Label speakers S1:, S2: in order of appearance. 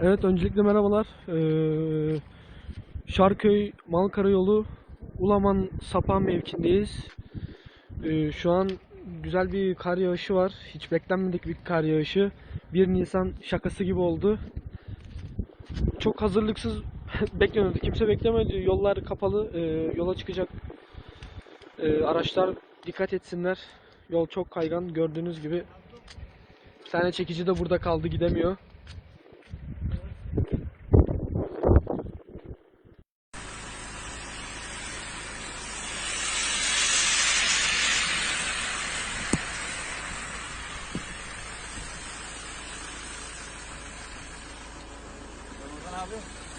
S1: Evet öncelikle merhabalar. Ee, Şarköy Malkara yolu Ulaman Sapan mevkindeyiz. Ee, şu an güzel bir kar yağışı var. Hiç beklenmedik bir kar yağışı. 1 Nisan şakası gibi oldu. Çok hazırlıksız bekleniyordu. Kimse beklemedi. Yollar kapalı. Ee, yola çıkacak ee, araçlar dikkat etsinler. Yol çok kaygan gördüğünüz gibi. Bir tane çekici de burada kaldı gidemiyor.
S2: Grabe.